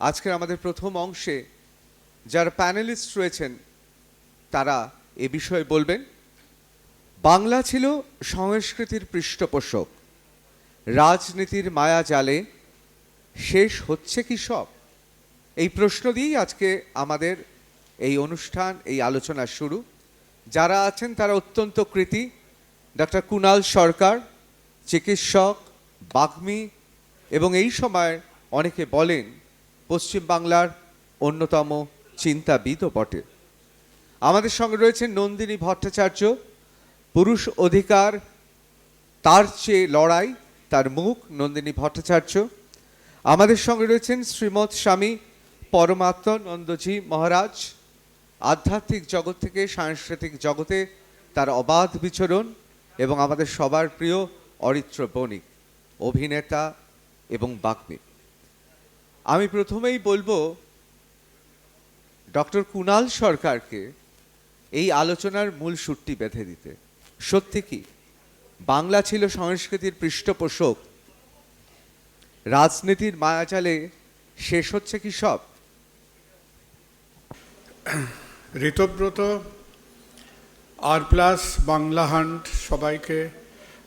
আজকের আমাদের প্রথম অংশে যারা প্যানেলিস্ট রয়েছেন, তারা এ বিষয়ে বলবেন, বাংলা ছিল সংস্কৃতির পৃষ্ঠপোষক। রাজনীতির মায়া জালে শেষ হচ্ছে কি সব? এই প্রশ্ন দিয়েই আজকে আমাদের এই অনুষ্ঠান, এই আলোচনা শুরু। যারা আছেন, তারা অত্যন্ত কৃতি। ডক্টর কুনাল সরকার, চিকিৎসক, বাগ্মী, এবং এই সময় অনেকে বলেন পশ্চিমবাংলার অন্যতম চিন্তাবিদও বটে। আমাদের সঙ্গে রয়েছেন নন্দিনী ভট্টাচার্য। পুরুষ অধিকার, তার চেয়ে লড়াই, তার মুখ নন্দিনী ভট্টাচার্য। আমাদের সঙ্গে রয়েছেন শ্রীমৎ স্বামী পরমাত্ম নন্দজি মহারাজ। আধ্যাত্মিক জগৎ থেকে সাংস্কৃতিক জগতে তার অবাধ বিচরণ এবং আমাদের সবার প্রিয় অরিত্র বণিক, অভিনেতা এবং বাগ্মী। আমি প্রথমেই বলব, ডক্টর কুনাল সরকারকে এই আলোচনার মূল সুরটি বেঁধে দিতে। সত্যি কি? বাংলা ছিল সংস্কৃতির পৃষ্ঠপোষক। রাজনীতির মায়াজালে শেষ হচ্ছে কি সব? ঋতব্রত আর প্লাস বাংলা হান্ট সবাইকে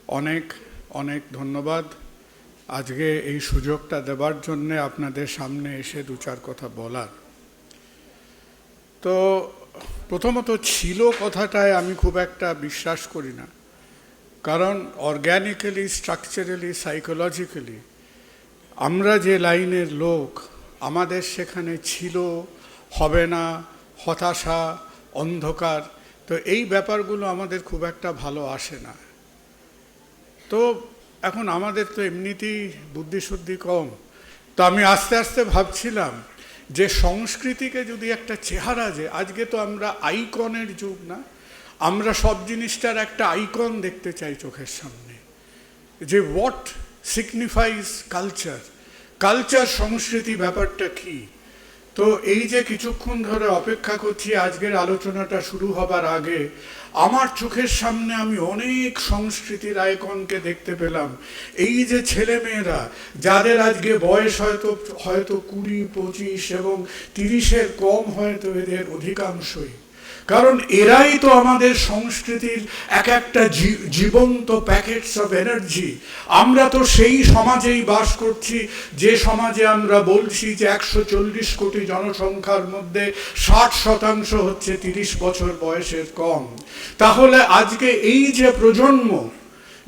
অনেক অনেক ধন্যবাদ। আজকে এই সুযোগটা দেবার জন্যে আপনাদের সামনে এসে দু চার কথা বলার। তো প্রথমত ছিল কথাটায় আমি খুব একটা বিশ্বাস করি না। কারণ অর্গ্যানিক্যালি স্ট্রাকচারালি সাইকোলজিক্যালি আমরা যে লাইনের লোক, আমাদের সেখানে ছিল, হবে না, হতাশা, অন্ধকার, তো এই ব্যাপারগুলো আমাদের খুব একটা ভালো আসে না। তো এখন আমাদের তো এমনিতেই বুদ্ধিশুদ্ধি কম। তো আমি আস্তে আস্তে ভাবছিলাম যে সংস্কৃতিকে যদি একটা চেহারা যে, আজকে তো আমরা আইকনের যুগ না, আমরা সব জিনিসটার একটা আইকন দেখতে চাই চোখের সামনে। যে হোয়াট সিগনিফাইজ কালচার কালচার সংস্কৃতি ব্যাপারটা কি? তো এই যে কিছুক্ষণ ধরে অপেক্ষা করছি, আজকের আলোচনাটা শুরু হবার আগে আমার চোখের সামনে আমি অনেক সংস্কৃতির আইকনকে দেখতে পেলাম। এই যে ছেলে মেয়েরা যাদের আজকে বয়স হয়তো হয়তো কুড়ি, পঁচিশ এবং তিরিশের কম হয়তো এদের অধিকাংশই। কারণ এরাই তো আমাদের সংস্কৃতির এক একটা জীবন্ত প্যাকেটস অফ এনার্জি আমরা তো সেই সমাজেই বাস করছি, যে সমাজে আমরা বলছি যে একশো চল্লিশ কোটি জনসংখ্যার মধ্যে ষাট শতাংশ হচ্ছে তিরিশ বছর বয়সের কম। তাহলে আজকে এই যে প্রজন্ম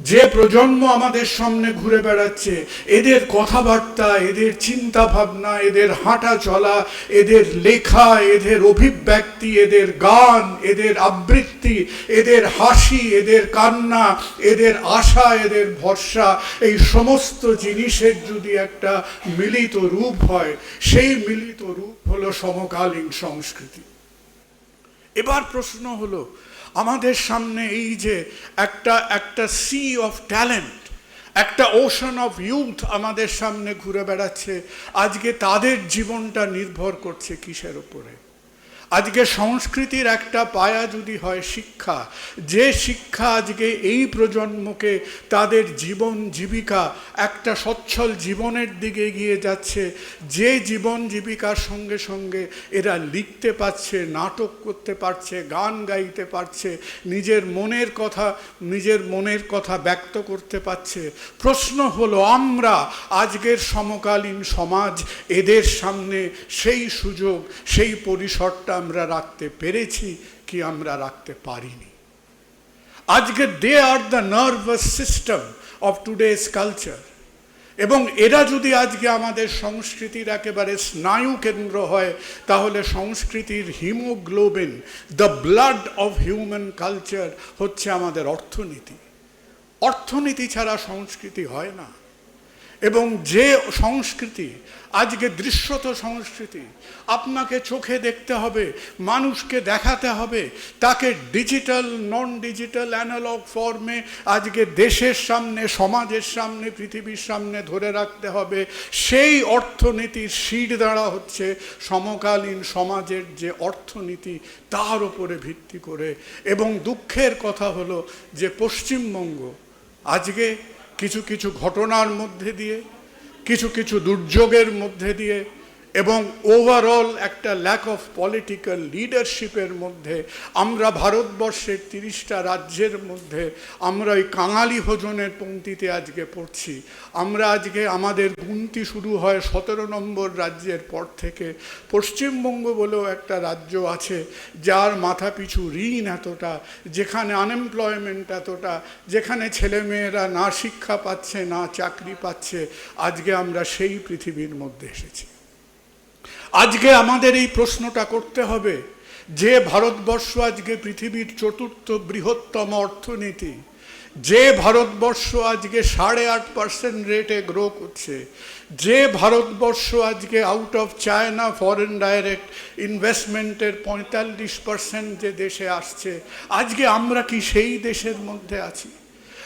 যে প্রজন্ম আমাদের সামনে ঘুরে বেড়াচ্ছে, এদের কথাবার্তা, এদের চিন্তা ভাবনা এদের হাঁটা চলা, এদের লেখা, এদের অভিব্যক্তি, এদের গান, এদের আবৃত্তি, এদের হাসি, এদের কান্না, এদের আশা, এদের ভরসা, এই সমস্ত জিনিসের যদি একটা মিলিত রূপ হয়, সেই মিলিত রূপ হলো সমকালীন সংস্কৃতি। এবার প্রশ্ন হলো আমাদের সামনে এই যে একটা একটা সি অফ ট্যালেন্ট একটা ওশন অফ ইউথ আমাদের সামনে ঘুরে বেড়াচ্ছে। আজকে তাদের জীবনটা নির্ভর করছে কিসের উপরে? আজকে সংস্কৃতির একটা পায়া যদি হয় শিক্ষা, যে শিক্ষা আজকে এই প্রজন্মকে তাদের জীবন জীবিকা, একটা সচ্ছল জীবনের দিকে এগিয়ে যাচ্ছে, যে জীবন জীবিকার সঙ্গে সঙ্গে এরা লিখতে পারছে, নাটক করতে পারছে, গান গাইতে পারছে, নিজের মনের কথা, নিজের মনের কথা ব্যক্ত করতে পারছে। প্রশ্ন হলো, আমরা আজকের সমকালীন সমাজ, এদের সামনে সেই সুযোগ, সেই পরিসরটা আমরা রাখতে পেরেছি কি আমরা রাখতে পারিনি। আজকে they are the nervous system of today's culture এবং এরা যদি আজকে আমাদের সংস্কৃতির একেবারে স্নায়ু কেন্দ্র হয়, তাহলে সংস্কৃতির haemoglobin the blood of human culture হচ্ছে আমাদের অর্থনীতি। অর্থনীতি ছাড়া সংস্কৃতি হয় না। এবং যে সংস্কৃতি, আজকে দৃশ্যত সংস্কৃতি, আপনাকে চোখে দেখতে হবে, মানুষকে দেখাতে হবে, তাকে ডিজিটাল নন ডিজিটাল অ্যানালগ ফর্মে আজকে দেশের সামনে, সমাজের সামনে, পৃথিবীর সামনে ধরে রাখতে হবে। সেই অর্থনীতির সিট দাঁড়া হচ্ছে সমকালীন সমাজের যে অর্থনীতি, তার উপরে ভিত্তি করে। এবং দুঃখের কথা হলো যে পশ্চিমবঙ্গ আজকে কিছু কিছু ঘটনার মধ্যে দিয়ে কিছু কিছু দুর্যোগের মধ্যে দিয়ে এবং ওভারঅল একটা ল্যাক অফ পলিটিক্যাল লিডারশিপের মধ্যে, আমরা ভারতবর্ষের তিরিশটা রাজ্যের মধ্যে, আমরা ওই কাঙালি ভোজনের পংক্তিতে আজকে পড়ছি। আমরা আজকে আমাদের গুনতি শুরু হয় সতেরো নম্বর রাজ্যের পর থেকে। পশ্চিমবঙ্গ বলেও একটা রাজ্য আছে, যার মাথা পিছু ঋণ এতটা, যেখানে আনএমপ্লয়মেন্ট এতটা, যেখানে ছেলেমেয়েরা না শিক্ষা পাচ্ছে, না চাকরি পাচ্ছে, আজকে আমরা সেই পৃথিবীর মধ্যে এসেছি। আজকে আমাদের এই প্রশ্নটা করতে হবে, যে ভারতবর্ষ আজকে পৃথিবীর চতুর্থ বৃহত্তম অর্থনীতি, যে ভারতবর্ষ আজকে সাড়ে আট পার্সেন্ট রেটে গ্রো করছে, যে ভারতবর্ষ আজকে out of China foreign direct ইনভেস্টমেন্টের পঁয়তাল্লিশ পার্সেন্ট যে দেশে আসছে, আজকে আমরা কি সেই দেশের মধ্যে আছি?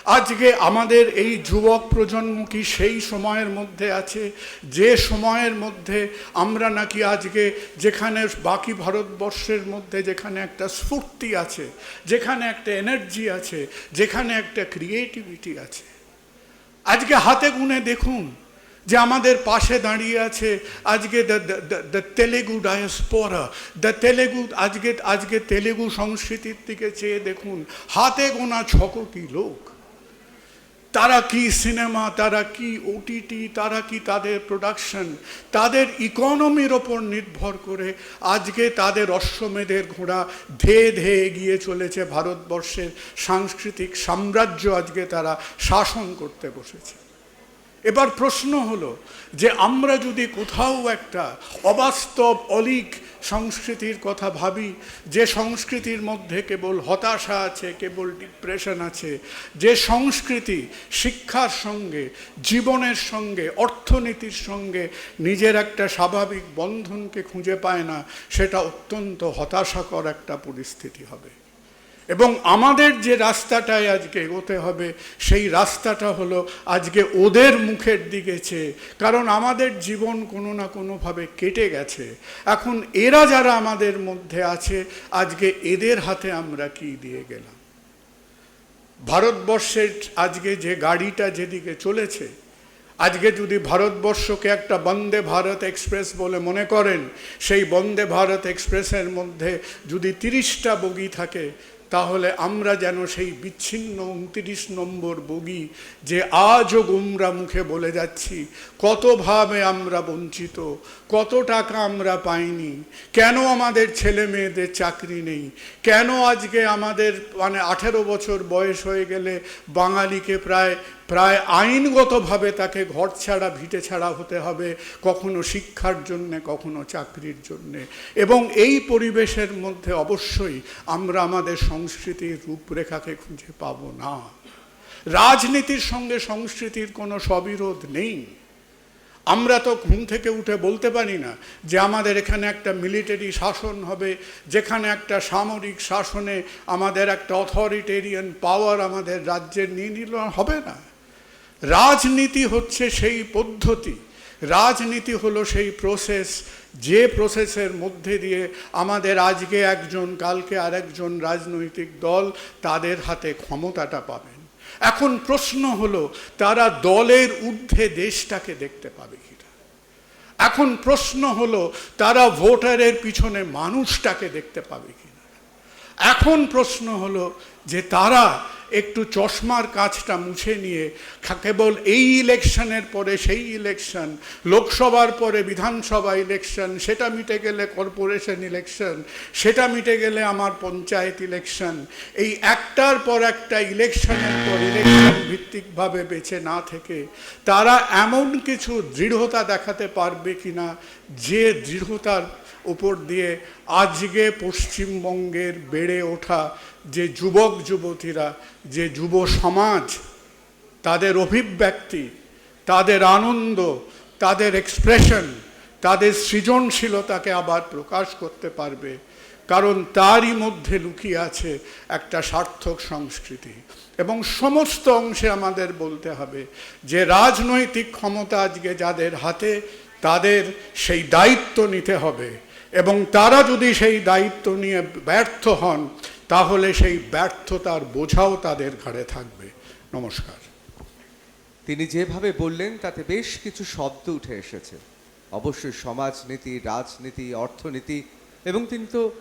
আজকে আমাদের এই যুবক প্রজন্ম কি সেই সময়ের মধ্যে আছে? যে সময়ের মধ্যে আমরা নাকি আজকে যেখানে বাকি ভারতবর্ষের মধ্যে যেখানে একটা স্ফূর্তি আছে, যেখানে একটা এনার্জি আছে, যেখানে একটা ক্রিয়েটিভিটি আছে। আজকে হাতে গুনে দেখুন যে আমাদের পাশে দাঁড়িয়ে আছে আজকে the Telugu diaspora the Telugu আজকে আজকে তেলেগু সংস্কৃতির দিকে চেয়ে দেখুন, হাতে গোনা ছ কোটি লোক। তারা কি সিনেমা, তারা কি ওটিটি তারা কি তাদের প্রোডাকশন তাদের ইকোনমির ওপর নির্ভর করে আজকে তাদের অশ্বমেধের ঘোড়া ধেয়ে ধেয়ে এগিয়ে চলেছে ভারতবর্ষের সাংস্কৃতিক সাম্রাজ্য আজকে তারা শাসন করতে বসেছে। এবার প্রশ্ন হলো যে আমরা যদি কোথাও একটা অবাস্তব, অলিক সংস্কৃতির কথা ভাবি, যে সংস্কৃতির মধ্যে কেবল হতাশা আছে, কেবল ডিপ্রেশন আছে, যে সংস্কৃতি শিক্ষার সঙ্গে, জীবনের সঙ্গে, অর্থনীতির সঙ্গে নিজের একটা স্বাভাবিক বন্ধনকে খুঁজে পায় না, সেটা অত্যন্ত হতাশাকর একটা পরিস্থিতি হবে। এবং আমাদের যে রাস্তাটায় আজকে এগোতে হবে, সেই রাস্তাটা হলো আজকে ওদের মুখের দিকে চেয়ে। কারণ আমাদের জীবন কোনো না কোনোভাবে কেটে গেছে। এখন এরা যারা আমাদের মধ্যে আছে, আজকে এদের হাতে আমরা কি দিয়ে গেলাম? ভারতবর্ষের আজকে যে গাড়িটা যেদিকে চলেছে, আজকে যদি ভারতবর্ষকে একটা বন্দে ভারত এক্সপ্রেস বলে মনে করেন, সেই বন্দে ভারত এক্সপ্রেসের মধ্যে যদি তিরিশটা বগি থাকে তাহলে আমরা যেন সেই বিচ্ছিন্ন উনত্রিশ নম্বর বগি যে আজও গুমরা মুখে বলে যাচ্ছি কতভাবে আমরা বঞ্চিত, কত টাকা আমরা পাইনি, কেন আমাদের ছেলে মেয়েদের চাকরি নেই, কেন আজকে আমাদের মানে আঠেরো বছর বয়স হয়ে গেলে বাঙালিকে প্রায় প্রায় আইনগতভাবে তাকে ঘর ছাড়া, ভিটে ছাড়া হতে হবে, কখনো শিক্ষার জন্যে, কখনো চাকরির জন্যে। এবং এই পরিবেশের মধ্যে অবশ্যই আমরা আমাদের সংস্কৃতির রূপরেখাকে খুঁজে পাব না। রাজনীতির সঙ্গে সংস্কৃতির কোনো সবিরোধ নেই। আমরা তো ঘুম থেকে উঠে বলতে পারি না যে আমাদের এখানে একটা মিলিটারি শাসন হবে, যেখানে একটা সামরিক শাসনে আমাদের একটা অথরিটেরিয়ান পাওয়ার আমাদের রাজ্যের নিয়ে নিল হবে না। রাজনীতি হচ্ছে সেই পদ্ধতি রাজনীতি হলো সেই প্রসেস যে প্রসেসের মধ্যে দিয়ে আমাদের আজকে একজন, কালকে আরেকজন রাজনৈতিক দল তাদের হাতে ক্ষমতাটা পাবেন। এখন প্রশ্ন হলো, তারা দলের ঊর্ধ্বে দেশটাকে দেখতে পাবে কিনা? এখন প্রশ্ন হলো, তারা ভোটারের পিছনে মানুষটাকে দেখতে পাবে কিনা? এখন প্রশ্ন হলো যে তারা একটু চশমার কাজটা মুছে নিয়ে কেবল এই ইলেকশনের পরে সেই ইলেকশন, লোকসভার পরে বিধানসভা ইলেকশন, সেটা মিটে গেলে কর্পোরেশন ইলেকশন, সেটা মিটে গেলে আমার পঞ্চায়েত ইলেকশন, এই একটার পর একটা ইলেকশনের পর ইলেকশন ভিত্তিকভাবে বেঁচে না থেকে তারা এমন কিছু দৃঢ়তা দেখাতে পারবে কিনা, যে দৃঢ়তার উপর দিয়ে আজকে পশ্চিমবঙ্গের বেড়ে ওঠা যে যুবক যুবতীরা, যে যুব সমাজ, তাদের অভিব্যক্তি, তাদের আনন্দ, তাদের এক্সপ্রেশন তাদের সৃজনশীলতাকে আবার প্রকাশ করতে পারবে। কারণ তারই মধ্যে লুকিয়ে আছে একটা সার্থক সংস্কৃতি। এবং সমস্ত অংশে আমাদের বলতে হবে যে রাজনৈতিক ক্ষমতা আজকে যাদের হাতে, তাদের সেই দায়িত্ব নিতে হবে। এবং তারা যদি সেই দায়িত্ব নিয়ে ব্যর্থ হন, তাহলে সেই ব্যর্থতার বোঝাও তাদের ঘাড়ে থাকবে। নমস্কার। তিনি যেভাবে বললেন, তাতে বেশ কিছু শব্দ উঠে এসেছে। অবশ্যই সমাজনীতি, রাজনীতি, অর্থনীতি এবং তিনি তো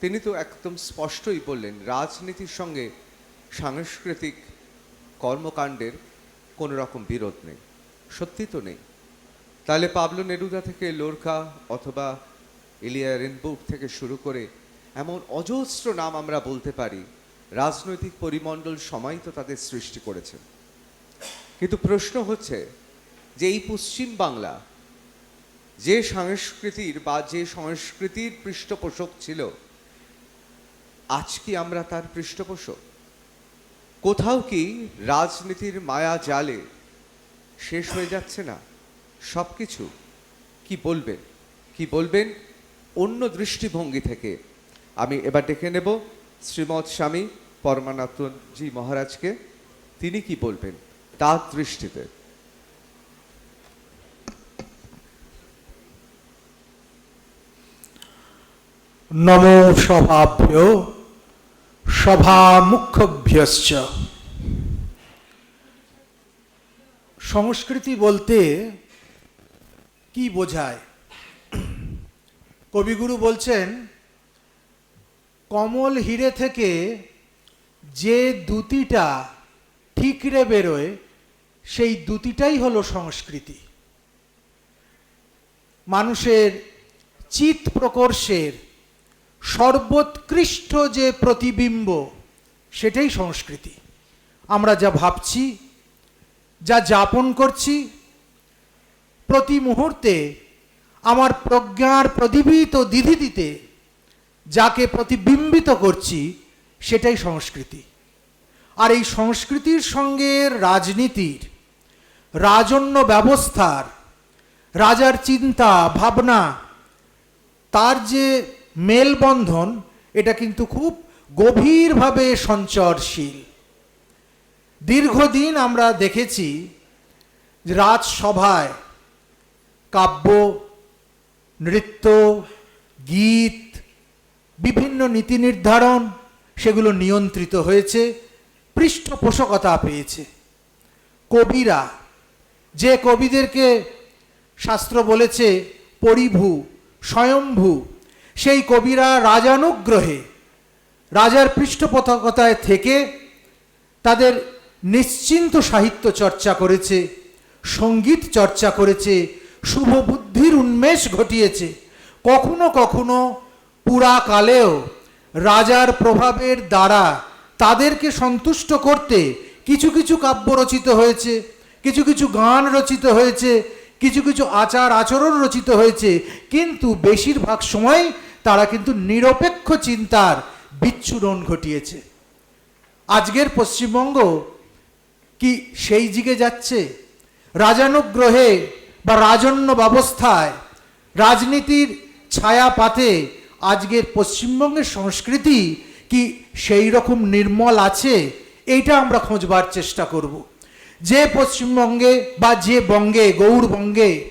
তিনি তো একদম স্পষ্টই বললেন, রাজনীতির সঙ্গে সাংস্কৃতিক কর্মকাণ্ডের কোনো রকম বিরোধ নেই। সত্যি তো নেই। তাহলে পাবলো নেরুদা থেকে লোরকা অথবা ইলিয়া রেনবুক থেকে শুরু করে এমন অজস্র নাম আমরা বলতে পারি, রাজনৈতিক পরিমণ্ডল সময় তো তাদের সৃষ্টি করেছে। কিন্তু প্রশ্ন হচ্ছে যে এই পশ্চিম বাংলা যে সংস্কৃতির বা যে সংস্কৃতির পৃষ্ঠপোষক ছিল, আজ কি আমরা তার পৃষ্ঠপোষক? কোথাও কি রাজনীতির মায়া জালে শেষ হয়ে যাচ্ছে না? সব কিছু কি বলবেন? কি বলবেন? দৃষ্টিভঙ্গি থেকে। আমি এবার ডেকে নেব শ্রীমৎ স্বামী পরমানাথজি মহারাজকে তিনি কি বলবেন তার দৃষ্টিতে। নমো সভাভ্য সভামুখ্যভ্যশ্চ সংস্কৃতি বলতে কি বোঝায়? কবিগুরু বলছেন, কমল হিরে থেকে যে দুতিটা ঠিকরে বেরোয়, সেই দুতিটাই হলো সংস্কৃতি। মানুষের চিত প্রকর্ষের সর্বোৎকৃষ্ট যে প্রতিবিম্ব, সেটাই সংস্কৃতি। আমরা যা ভাবছি, যা যাপন করছি, প্রতি মুহূর্তে আমার প্রজ্ঞার প্রদীপিত দিদি দিতে, যাকে প্রতিবিম্বিত করছি, সেটাই সংস্কৃতি। আর এই সংস্কৃতির সঙ্গে রাজনীতির, রাজন্য ব্যবস্থার, রাজার চিন্তা, ভাবনা, তার যে মেলবন্ধন, এটা কিন্তু খুব গভীরভাবে সঞ্চরশীল। দীর্ঘদিন আমরা দেখেছি রাজসভায় কাব্য নৃত্য, গীত, বিভিন্ন নীতি নির্ধারণ, সেগুলো নিয়ন্ত্রিত হয়েছে, পৃষ্ঠপোষকতা পেয়েছে। কবিরা, যে কবিদেরকে শাস্ত্র বলেছে, পরিভু, স্বয়ম্ভু, সেই কবিরা রাজানুগ্রহে, রাজার পৃষ্ঠপোষকতায় থেকে তাদের নিশ্চিন্ত সাহিত্য চর্চা করেছে, সংগীত চর্চা করেছে শুভ বুদ্ধির উন্মেষ ঘটিয়েছে। কখনো কখনো পুরাকালেও রাজার প্রভাবের দ্বারা তাদেরকে সন্তুষ্ট করতে কিছু কিছু কাব্য রচিত হয়েছে, কিছু কিছু গান রচিত হয়েছে, কিছু কিছু আচার আচরণ রচিত হয়েছে, কিন্তু বেশিরভাগ সময় তারা কিন্তু নিরপেক্ষ চিন্তার বিচ্ছুরণ ঘটিয়েছে। আজকের পশ্চিমবঙ্গ কি সেই দিকে যাচ্ছে? রাজানুগ্রহে বা রাজন্য ব্যবস্থায় রাজনীতির ছায়া পাতে আজকের পশ্চিমবঙ্গের সংস্কৃতি কি সেই রকম নির্মল আছে, এইটা আমরা খোঁজবার চেষ্টা করব। যে পশ্চিমবঙ্গে বা যে বঙ্গে গৌড়বঙ্গে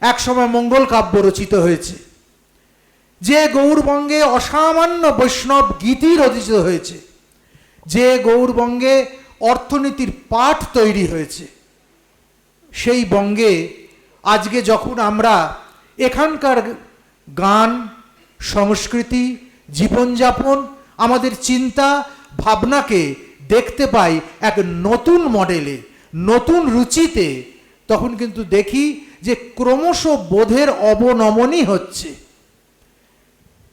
একসময় মঙ্গল কাব্য রচিত হয়েছে। যে গৌড়বঙ্গে অসামান্য বৈষ্ণব গীতি রচিত হয়েছে। যে গৌড়বঙ্গে অর্থনীতির পাঠ তৈরি হয়েছে। সেই বঙ্গে আজকে যখন আমরা এখানকার গান, সংস্কৃতি, জীবনযাপন, আমাদের চিন্তা, ভাবনাকে দেখতে পাই এক নতুন মডেলে, নতুন রুচিতে, তখন কিন্তু দেখি যে ক্রমশ বোধের অবনমনই হচ্ছে।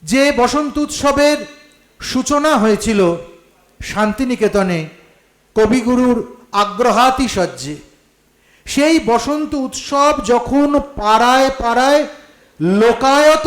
যে বসন্ত উৎসবের সূচনা হয়েছিল শান্তিনিকেতনে, কবিগুরুর আগ্রহাতিশয্যে সেই বসন্ত উৎসব যখন পাড়ায় পাড়ায় লোকায়ত